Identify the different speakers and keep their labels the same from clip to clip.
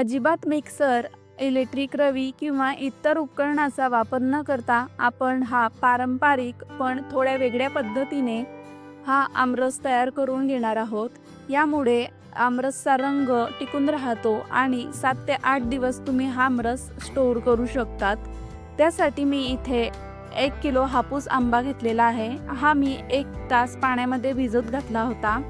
Speaker 1: अजिबात mixer electric रवी किंवा इतर उपकरणाचा वापर न करता आपण हा पारंपरिक पण थोड्या वेगळ्या पद्धतीने हा आमरस तयार करून घेणार आहोत. यामुळे आमरसचा रंग टिकून राहतो आणि सात ते आठ दिवस तुम्ही हा आमरस स्टोअर करू शकतात. त्यासाठी मी इथे एक किलो हापूस आंबा घेतलेला आहे. हा मी एक तास पाण्यामध्ये भिजत घातला होता.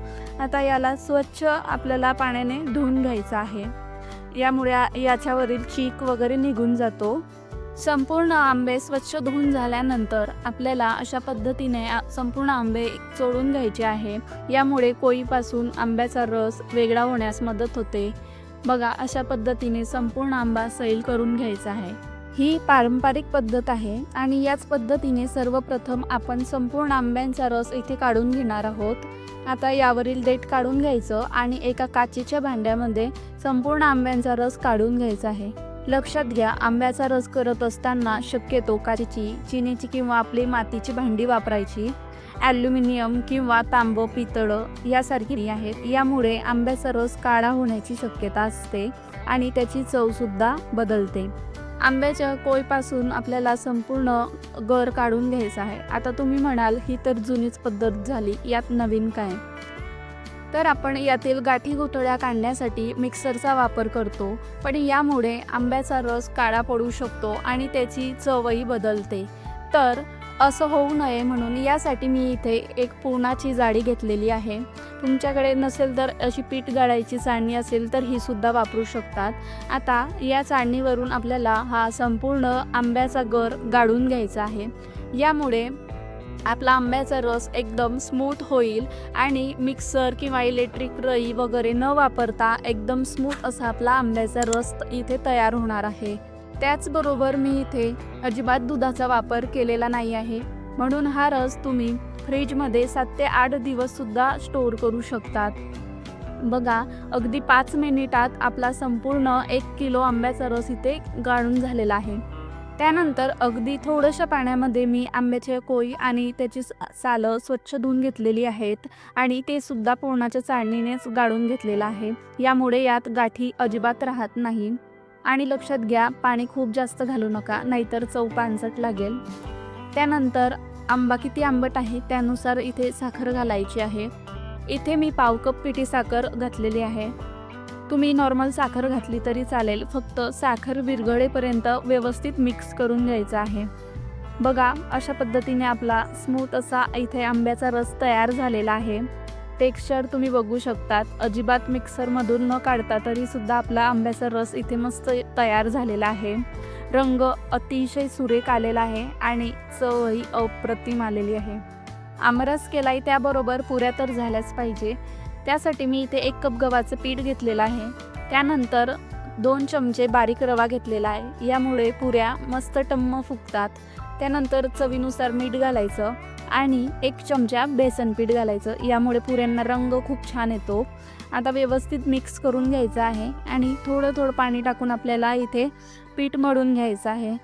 Speaker 1: आता याला स्वच्छ आपल्याला पाण्याने धुवून घ्यायचा आहे. यामुळे याच्यावरील चीक वगैरे निघून जातो. संपूर्ण आंबे स्वच्छ धुवून झाल्यानंतर आपल्याला अशा पद्धतीने संपूर्ण आंबे चोळून घ्यायचे आहे. यामुळे कोळीपासून आंब्याचा रस वेगळा होण्यास मदत होते. बघा अशा पद्धतीने संपूर्ण आंबा सैल करून घ्यायचा आहे. ही पारंपरिक पद्धत आहे आणि याच पद्धतीने सर्वप्रथम आपण संपूर्ण आंब्यांचा रस इथे काढून घेणार आहोत. आता यावरील देठ काढून घ्यायचं आणि एका काचेच्या भांड्यामध्ये संपूर्ण आंब्यांचा रस काढून घ्यायचा आहे. लक्षात घ्या आंब्याचा रस करत असताना शक्यतो काचेची चिनीची किंवा आपली मातीची भांडी वापरायची. ॲल्युमिनियम किंवा तांबं पितळं यासारखी आहेत. यामुळे आंब्याचा रस काळा होण्याची शक्यता असते आणि त्याची चवसुद्धा बदलते. आंब्याच्या कोयपासून आपल्याला संपूर्ण गर काढून घ्यायचा आहे. आता तुम्ही म्हणाल ही तर जुनीच पद्धत झाली. यात नवीन काय? तर आपण यातील गाठी गुठळ्या काढण्यासाठी मिक्सरचा वापर करतो पण यामुळे आंब्याचा रस काळा पडू शकतो आणि त्याची चवही बदलते. तर असं होऊ नये म्हणून यासाठी मी इथे एक पुरणाची जाडी घेतलेली आहे. तुमच्याकडे नसेल तर अशी पीठ गाळायची चाळणी असेल तर ही सुद्धा वापरू शकतात. आता या चाळणीवरून आपल्याला हा संपूर्ण आंब्याचा गर गाळून घ्यायचा आहे. यामुळे आपला आंब्याचा रस एकदम स्मूथ होईल आणि मिक्सर किंवा इलेक्ट्रिक रई वगैरे न वापरता एकदम स्मूथ असा आपला आंब्याचा रस इथे तयार होणार आहे. त्याचबरोबर मी इथे अजिबात दुधाचा वापर केलेला नाही आहे. म्हणून हा रस तुम्ही फ्रीजमध्ये सात ते आठ दिवससुद्धा स्टोअर करू शकतात. बघा अगदी पाच मिनिटात आपला संपूर्ण एक किलो आंब्याचा रस इथे गाळून झालेला आहे. त्यानंतर अगदी थोडंशा पाण्यामध्ये मी आंब्याचे कोई आणि त्याची सालं स्वच्छ धुवून घेतलेली आहेत आणि ते सुद्धा पूर्णाच्या चाळणीनेच गाळून घेतलेलं आहे. यामुळे यात गाठी अजिबात राहत नाही. आणि लक्षात घ्या पाणी खूप जास्त घालू नका नाहीतर चव पानसट लागेल. त्यानंतर आंबा किती आंबट आहे त्यानुसार इथे साखर घालायची आहे. इथे मी पाव कप पिठी साखर घातलेली आहे. तुम्ही नॉर्मल साखर घातली तरी चालेल फक्त साखर विरघळेपर्यंत व्यवस्थित मिक्स करून घ्यायचं आहे. बघा अशा पद्धतीने आपला स्मूथ असा इथे आंब्याचा रस तयार झालेला आहे. टेक्स्चर तुम्ही बघू शकतात. अजिबात मिक्सरमधून न काढता तरीसुद्धा आपला आंब्याचा रस इथे मस्त तयार झालेला आहे. रंग अतिशय सुरेख आलेला आहे आणि चवही अप्रतिम आलेली आहे. आमरस केलाही त्याबरोबर पुऱ्या तर झाल्याच पाहिजे. त्यासाठी मी इथे एक कप गव्हाचं पीठ घेतलेलं आहे. त्यानंतर दोन चमचे बारीक रवा घेतलेला आहे. यामुळे पुऱ्या मस्त टम्म फुगतात. त्यानंतर चवीनुसार मीठ घालायचं आणि एक चमचा बेसन पीठ घालायचं. यामुळे पुऱ्यांना रंग खूप छान येतो. आता व्यवस्थित मिक्स करून घ्यायचं आहे आणि थोडं थोडं पाणी टाकून आपल्याला इथे पीठ मळून घ्यायचं आहे.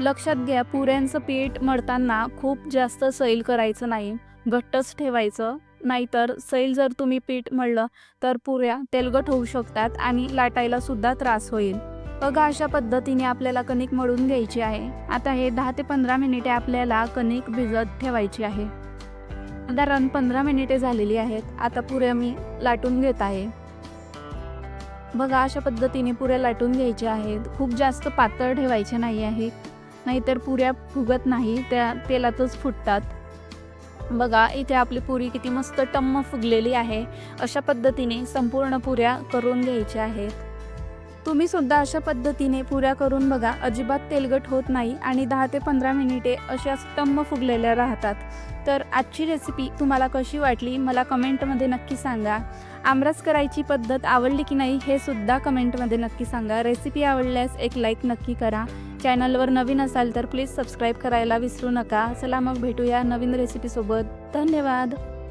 Speaker 1: लक्षात घ्या पुऱ्यांचं पीठ मळताना खूप जास्त सैल करायचं नाही. घट्टच ठेवायचं. नाहीतर सैल जर तुम्ही पीठ मळलं तर पुऱ्या तेलगट होऊ शकतात आणि लाटायला सुद्धा त्रास होईल. बघा अशा पद्धतीने आपल्याला कणिक मळून घ्यायची आहे. आता हे दहा ते पंधरा मिनिटे आपल्याला कणिक भिजत ठेवायची आहे. साधारण पंधरा मिनिटे झालेली आहेत. आता पुऱ्या मी लाटून घेत आहे. बघा अशा पद्धतीने पुऱ्या लाटून घ्यायच्या आहेत. खूप जास्त पातळ ठेवायचे नाही आहे. नाहीतर पुऱ्या फुगत नाही त्या तेलातच फुटतात. बघा इथे आपली पुरी किती मस्त टम्म फुगलेली आहे. अशा पद्धतीने संपूर्ण पुऱ्या करून घ्यायच्या आहेत. तुम्ही सुद्धा अशा पद्धतीने पुऱ्या करून बघा अजिबात तेलगट होत नाही आणि दहा ते पंधरा मिनिटे अशा स्तंभ फुगलेल्या राहतात. तर आजची रेसिपी तुम्हाला कशी वाटली मला कमेंटमध्ये नक्की सांगा. आमरस करायची पद्धत आवडली की नाही हे सुद्धा कमेंटमध्ये नक्की सांगा. रेसिपी आवडल्यास एक लाईक नक्की करा. चॅनलवर नवीन असाल तर प्लीज सबस्क्राईब करायला विसरू नका. चला मग भेटूया नवीन रेसिपीसोबत धन्यवाद!